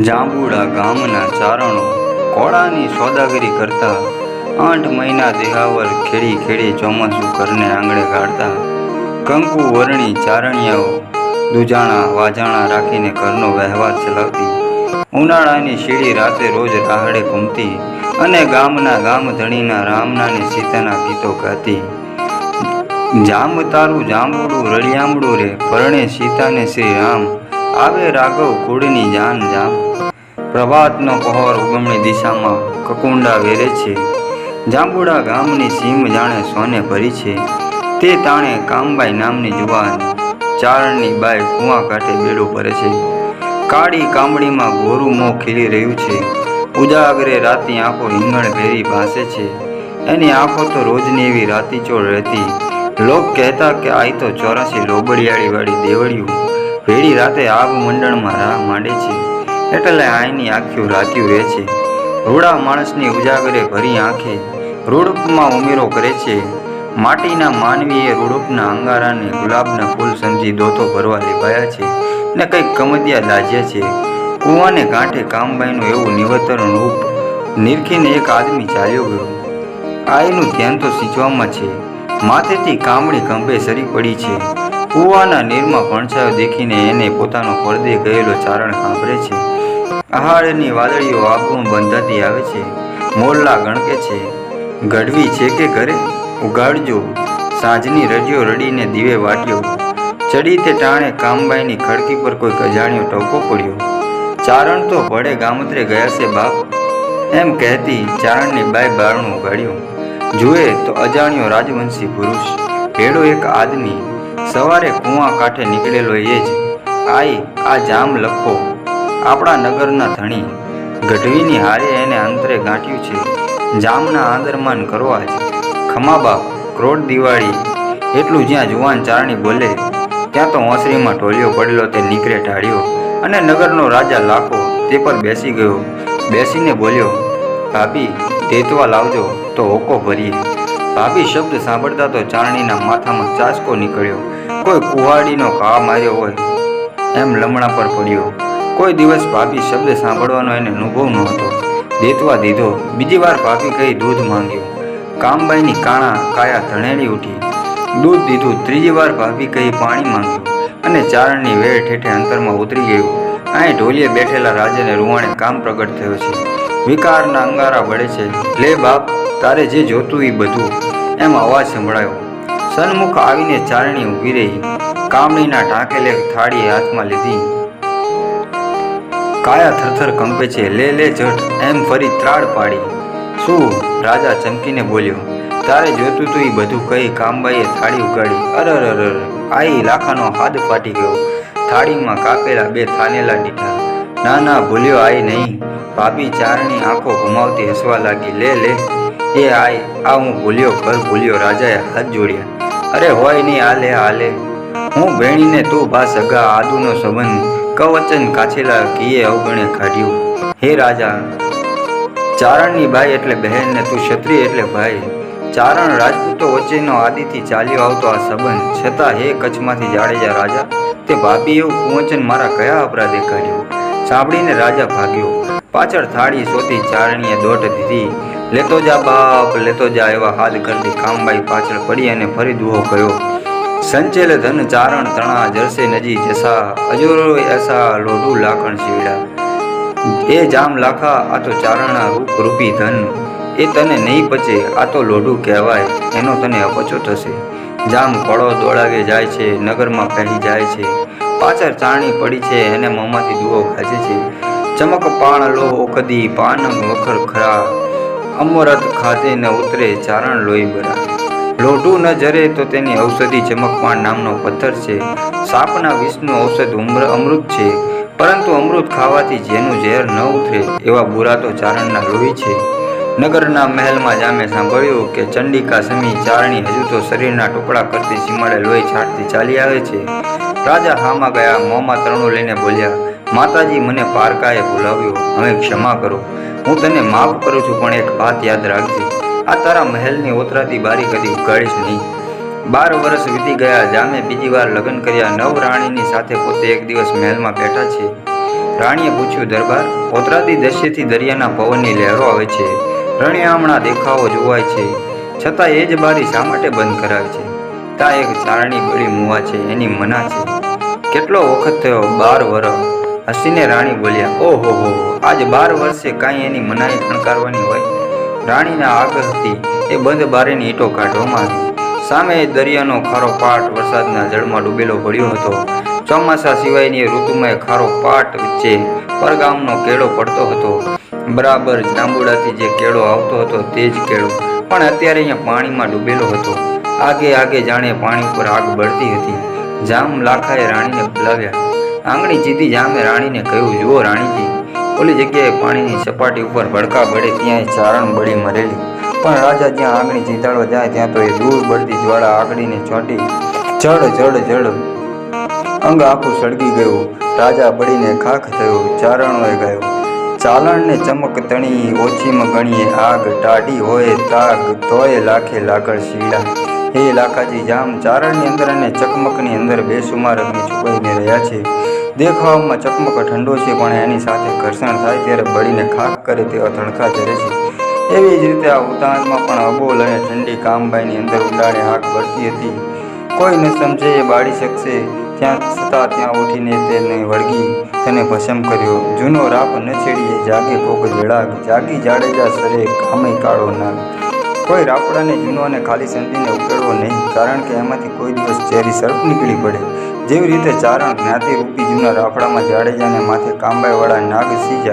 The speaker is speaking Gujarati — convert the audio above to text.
જાંબુડા ગામના ચારણો કોળાની સોદાગરી કરતા આઠ મહિના દેહાવર ખેડી ખેડી ચોમાસું ઘરને આંગણે કાઢતા કંકુ, વરણી, ચારણિયાઓ, દુજાણા, વાજાણા રાખીને ઘરનો વ્યવહાર ચલાવતી, ઉનાળાની શીડી રાતે રોજ રાહડે ઘૂમતી અને ગામના ગામ ધણીના રામના ને સીતાના ગીતો ગાતી. જામ તારું જાંબુડું રળિયામડું રે, પરણે સીતાને શ્રી રામ આવે રાઘવ કુળની જાન જામ પ્રભાતનો પહોર ઉગમણી દિશામાં કકુંડા વેરે છે. જાંબુડા ગામની સીમ જાણે સોને ભરી છે. તે તાણે કામબાઈ નામની જુવાન ચારણની બાઈ કુવા કાંઠે બેડું ભરે છે. કાળી કામડીમાં ગોરું મોં ખીલી રહ્યું છે. ઉજાગરે રાતી આંખો હિંગણ ભેરી ભાસે છે. એની આંખો તો રોજની એવી રાતીચોળ રહેતી. લોક કહેતા કે આઈ તો ચોરાસી લોબડિયાળી વાળી દેવડિયું ભેડી રાતે આગ મંડળમાં રાહ માંડે છે. એટલે આઈની આંખ્યું રાત્યું રહે છે. રૂડા માણસની ઉજાગરે ભરી આંખે રૂડપમાં ઉમેરો કરે છે. માટીના માનવીએ રૂડપના અંગારાને ગુલાબના ફૂલ સમજી દોતો ભરવા લેવાયા છે ને કંઈક કમદિયા દાજ્યા છે. કૂવાને કાંઠે કામબાઈનું એવું નિવતરણ રૂપ નિરખીને એક આદમી ચાલ્યો ગયો. આઈનું ધ્યાન તો સિંચવામાં છે. માથેથી કામણી ખંભે સરી પડી છે. કૂવાના નીરમાં ભણછાયો દેખીને એને પોતાનો પડદે ગયેલો ચારણ સાંભળે છે. આહાડની વાદળીઓ આબમાં બંધાતી આવે છે. મોરલા ગણકે છે, ગઢવી છે કે ઘરે? ઉગાડજો. સાંજની રડિયો રડીને દીવે વાટ્યો. ચડી તે ટાણે કામબાઈની ખડકી પર કોઈ ગજાણ્યો ટોકો પડ્યો. ચારણ તો ભળે ગામત્રે ગયા છે બાપ. એમ કહેતી ચારણની બાય બારણું ઉગાડ્યું. જુએ તો અજાણ્યો રાજવંશી પુરુષ. ભેડો એક આદમી સવારે કૂવા કાંઠે નીકળેલો એ જ, આઈ, આ જામ લખો. આપણા નગરના ધણી. ગઢવીની હારે એને અંતરે ગાંઠ્યું છે. જામના આદરમાન કરવા જ. ખમા ક્રોડ દિવાળી. એટલું જ્યાં જુવાન ચારણી બોલે, ત્યાં તો ઓસરીમાં ઢોલિયો પડેલો તે નીકળે ઢાળ્યો. અને નગરનો રાજા લાખો તે પર બેસી ગયો. બેસીને બોલ્યો, ભાભી, તેતવા લાવજો, તો હોકો ભરીએ. ભાભી શબ્દ સાંભળતા તો ચારણીના માથામાં ચાસકો નીકળ્યો. કોઈ કુહાડીનો ઘા માર્યો હોય, એમ લમણા પર પડ્યો. કોઈ દિવસ ભાભી શબ્દ સાંભળવાનો એને અનુભવ નહોતો દેતવા દીધો. બીજી વાર ભાભી કહી દૂધ માંગ્યું. કામબાઈની કાણા કાયા ધણેલી ઉઠી. દૂધ દીધું. ત્રીજી વાર ભાભી કહી પાણી માંગ્યું અને ચારણની વેળ ઠેઠે અંતરમાં ઉતરી ગયું. અહીં ઢોલીએ બેઠેલા રાજાને રૂવાણે કામ પ્રગટ થયો છે. વિકારના અંગારા વળે છે. લે બાપ, તારે જે જોતું એ બધું. એમ અવાજ સંભળાયો. સન્મુખ આવીને ચારણી ઊભી રહી. કામણીના ઢાંકેલે થાળી હાથમાં લીધી. કાયા થરથર કંપે છે, લે લે, જટ, એમ ફરી ત્રાડ પાડી. શું? રાજા ચમકીને બોલ્યો, તારે જોતું તું એ બધું કહી કામબાઈએ થાળી ઉગાડી. અરર અરર આઈ લાખાનો હાથ ફાટી ગયો. થાળીમાં કાપેલા બે થાનેલા દીઠા ના ના, ભૂલ્યો આઈ નહીં. ભાભી ચારણી આંખો ઘુમાવતી હસવા લાગી. લે લે. એ આય, આ હું ભૂલ્યો, ઘર ભૂલ્યો, રાજાએ હાથ જોડ્યા. અરે હોય નહીં હાલે હાલે. હું ભેણીને તું બા સગા આદુનો સંબંધ કવચન કાછેલા કીએ અવગણે કાઢ્યું. હે રાજા, ચારણની ભાઈ એટલે બહેન ને તું ક્ષત્રિય એટલે ભાઈ. ચારણ રાજપૂતો વચ્ચેનો આદિથી ચાલ્યો આવતો આ સંબંધ. છતાં હે કચ્છમાંથી જાડેજા રાજા, તે ભાભી એવું કુંવચન મારા કયા અપરાધે કાઢ્યું? સાંભળીને રાજા ભાગ્યો. પાછળ થાળી સોતી ચારણીએ દોટ દીધી. લેતો જા બાપ, લેતો જા એવા હાથ કરતી કામબાઈ પાછળ પડી અને ફરી દુહો કર્યો. સંચેલ ધન ચારણ તણા જરસે નજી જસા, અજોરો એસા લોઢુ લાખણ શિવડા. એ જામ લાખા, આ તો ચારણા રૂપ રૂપી ધન. એ તને નહીં પચે, આ તો લોઢું કહેવાય, એનો તને અપચો થશે. જામ કળો દોડાવે જાય છે, નગરમાં પહેરી જાય છે. પાછળ ચારણી પડી છે, એને મોંમાંથી દુઓ ગાજે છે. ચમક પાણ લો ઓખદી પાન વખર ખરા. અમરત ખાધે ન ઉતરે ચારણ લોહી ભરા. લોઢું ન જરે તો તેની ઔષધિ ચમકપાણ નામનો પથ્થર છે. સાપના વિષનું ઔષધ ઉમ્ર અમૃત છે. પરંતુ અમૃત ખાવાથી જેનું ઝેર ન ઉતરે એવા બુરા તો ચારણના લોહી છે. નગરના મહેલમાં જામે સાંભળ્યું કે ચંડિકા સમી ચારણી હજુ તો શરીરના ટુકડા કરતી સીમાડે લોહી છાંટતી ચાલી આવે છે. રાજા હામાં ગયા મોંમાં તરણું લઈને બોલ્યા, માતાજી, મને પારકાએ બોલાવ્યો. હવે ક્ષમા કરો. હું તને માફ કરું છું, પણ એક વાત યાદ રાખજે. આ તારા મહેલની ઓતરાતી બારી કદી ઉગાડીશ નહીં. બાર વર્ષ વીતી ગયા, જામે બીજી વાર લગ્ન કર્યા. નવ રાણીની સાથે પોતે એક દિવસ મહેલમાં બેઠા છે રાણીએ પૂછ્યું, દરબાર ઓતરાતી દશ્યથી દરિયાના પવનની લહેરો આવે છે. રણિયામણા દેખાવો જોવાય છે. છતાં એ જ બારી શા માટે બંધ કરાવે છે? તા એક ચારણી બળી મુવા છે, એની મના છે. કેટલો વખત થયો બાર વરસ? હસીને રાણી બોલ્યા, ઓહો, હો આજ બાર વર્ષે કાંઈ એની મનાઈ ફણકારવાની હોય? રાણીના આગળ હતી, એ બંધ બારીની ઈંટો કાઢવામાં સામે દરિયાનો ખારો પાટ વરસાદના જળમાં ડૂબેલો પડ્યો હતો. ચોમાસા સિવાયની ઋતુમાં ખારો પાટ વચ્ચે પરગામનો કેળો પડતો હતો. બરાબર જાંબુડાથી જે કેળો આવતો હતો તે જ કેળો, પણ અત્યારે અહીંયા પાણીમાં ડૂબેલો હતો. આગે આગે જાણે પાણી ઉપર આગ બળતી હતી. જામ લાખાએ રાણીને બોલાવ્યા આંગણી જીતી જામે રાણીને કહ્યું, જુઓ રાણીજી ઓલી જગ્યાએ પાણીની સપાટી ઉપર ભડકા બળે ત્યાં ચારણ બળી મરેલી. પણ રાજા જ્યાં આંગણી જીતાડવા જાય ત્યાં તો એ દૂર બળતી જ્વાળા આંગળીને ચોંટી જળ જળ જળ અંગ આખું સળગી ગયું. રાજા બળીને ખાખ થયો, ચારણોએ ગયો. ચાલણને ચમક તણી ઓછીમાં ગણીએ, આગ ટાઢી હોય, તાગ તોય લાખે લાકડ શીલા હે લાખાજી, જામ ચારણની અંદર અને ચકમકની અંદર બેસુમાર અગ્નિ છુપાઈને રહ્યા છે દેખાવમાં ચકમક ઠંડો છે, પણ એની સાથે ઘર્ષણ થાય ત્યારે બળીને ખાખ કરે તેવા ધણકા ધરે છે. એવી જ રીતે આ ઉતાવળમાં પણ અબોલ અને ઠંડી કામબાઈની અંદર ઉડાડે આગ ભરતી હતી. કોઈ ન સમજે એ બાળી શકશે. ત્યાં છતાં ત્યાં ઉઠીને તેને વળગી તેને ભસમ કર્યો. જૂનો રાપ ન છેડીએ, જાગે કોક જડાગ જાગી જાડેજા સરે કામે કાળો નાગ. કોઈ રાપડાને જૂનો અને ખાલી સંધીને ઉકેળવો નહીં, કારણ કે એમાંથી કોઈ દિવસ ઝેરી સર્પ નીકળી પડે. જેવી રીતે ચારણ જ્ઞાતિ રૂપી જૂના રાફડામાં જાડેજાને માથે કાંબાઈવાળા નાગ સી જાય